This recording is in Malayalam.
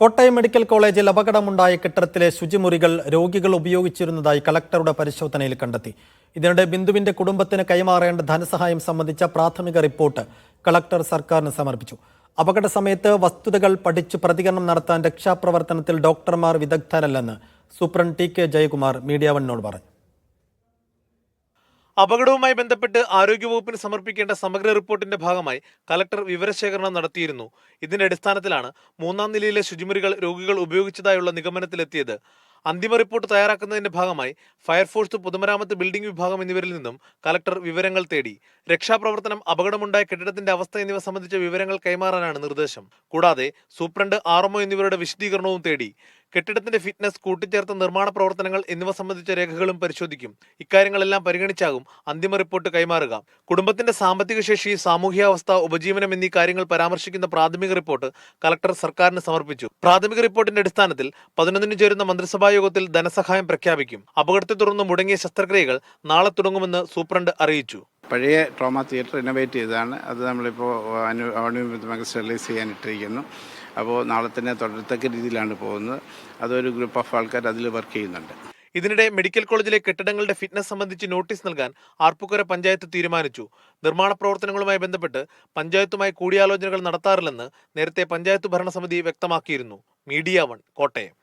കോട്ടയം മെഡിക്കൽ കോളേജിൽ അപകടമുണ്ടായ കെട്ടിടത്തിലെ ശുചിമുറികൾ രോഗികൾ ഉപയോഗിച്ചിരുന്നതായി കലക്ടറുടെ പരിശോധനയിൽ കണ്ടെത്തി. ഇതിനിടെ ബിന്ദുവിന്റെ കുടുംബത്തിന് കൈമാറേണ്ട ധനസഹായം സംബന്ധിച്ച പ്രാഥമിക റിപ്പോർട്ട് കളക്ടർ സർക്കാരിന് സമർപ്പിച്ചു. അപകട സമയത്ത് വസ്തുതകൾ പഠിച്ച് പ്രതികരണം നടത്താൻ രക്ഷാപ്രവർത്തനത്തിൽ ഡോക്ടർമാർ വിദഗ്ധരല്ലെന്ന് superintendent T K Jayakumar media വണ്ണിനോട് പറഞ്ഞു. അപകടവുമായി ബന്ധപ്പെട്ട് ആരോഗ്യവകുപ്പിന് സമർപ്പിക്കേണ്ട സമഗ്ര റിപ്പോർട്ടിന്റെ ഭാഗമായി കലക്ടർ വിവരശേഖരണം നടത്തിയിരുന്നു. ഇതിന്റെ അടിസ്ഥാനത്തിലാണ് മൂന്നാം നിലയിലെ ശുചിമുറികൾ രോഗികൾ ഉപയോഗിച്ചതായുള്ള നിഗമനത്തിലെത്തിയത്. അന്തിമ റിപ്പോർട്ട് തയ്യാറാക്കുന്നതിന്റെ ഭാഗമായി ഫയർഫോഴ്സ് പൊതുമരാമത്ത് ബിൽഡിംഗ് വിഭാഗം എന്നിവരിൽ നിന്നും കലക്ടർ വിവരങ്ങൾ തേടി. രക്ഷാപ്രവർത്തനം അപകടമുണ്ടായ കെട്ടിടത്തിന്റെ അവസ്ഥ എന്നിവ സംബന്ധിച്ച വിവരങ്ങൾ കൈമാറാനാണ് നിർദ്ദേശം. കൂടാതെ സൂപ്രണ്ട് ആർഎംഒ എന്നിവരുടെ വിശദീകരണവും തേടി. കെട്ടിടത്തിന്റെ ഫിറ്റ്നസ് കൂട്ടിച്ചേർത്ത നിർമ്മാണ പ്രവർത്തനങ്ങൾ എന്നിവ സംബന്ധിച്ച രേഖകളും പരിശോധിക്കും. ഇക്കാര്യങ്ങളെല്ലാം പരിഗണിച്ചാകും അന്തിമ റിപ്പോർട്ട് കൈമാറുക. കുടുംബത്തിന്റെ സാമ്പത്തിക ശേഷി സാമൂഹ്യാവസ്ഥ ഉപജീവനം എന്നീ കാര്യങ്ങൾ പരാമർശിക്കുന്ന പ്രാഥമിക റിപ്പോർട്ട് കലക്ടർ സർക്കാരിന് സമർപ്പിച്ചു. പ്രാഥമിക റിപ്പോർട്ടിന്റെ അടിസ്ഥാനത്തിൽ പതിനൊന്നിന് ചേരുന്ന മന്ത്രിസഭാ യോഗത്തിൽ ധനസഹായം പ്രഖ്യാപിക്കും. അപകടത്തെ തുടർന്ന് മുടങ്ങിയ ശസ്ത്രക്രിയകൾ നാളെ തുടങ്ങുമെന്ന് സൂപ്രണ്ട് അറിയിച്ചു. പഴയ ട്രോമ തിയേറ്റർ ഇന്നോവേറ്റ് ചെയ്തതാണ്. അത് നമ്മളിപ്പോൾ അനു അനുബന്ധമായി സ്റ്റെറിലൈസ് ചെയ്യാൻ ഇട്ടിരിക്കുന്നു അപ്പോൾ നാളെ തന്നെ തുടരത്തക്ക രീതിയിലാണ് പോകുന്നത്. അതൊരു ഗ്രൂപ്പ് ഓഫ് ആൾക്കാർ അതിൽ വർക്ക് ചെയ്യുന്നുണ്ട്. ഇതിനിടെ മെഡിക്കൽ കോളേജിലെ കെട്ടിടങ്ങളുടെ ഫിറ്റ്നസ് സംബന്ധിച്ച് നോട്ടീസ് നൽകാൻ ആർപ്പുക്കര പഞ്ചായത്ത് തീരുമാനിച്ചു. നിർമ്മാണ പ്രവർത്തനങ്ങളുമായി ബന്ധപ്പെട്ട് പഞ്ചായത്തുമായി കൂടിയാലോചനകൾ നടത്താറില്ലെന്ന് നേരത്തെ പഞ്ചായത്ത് ഭരണസമിതി വ്യക്തമാക്കിയിരുന്നു. Media one Kottayam.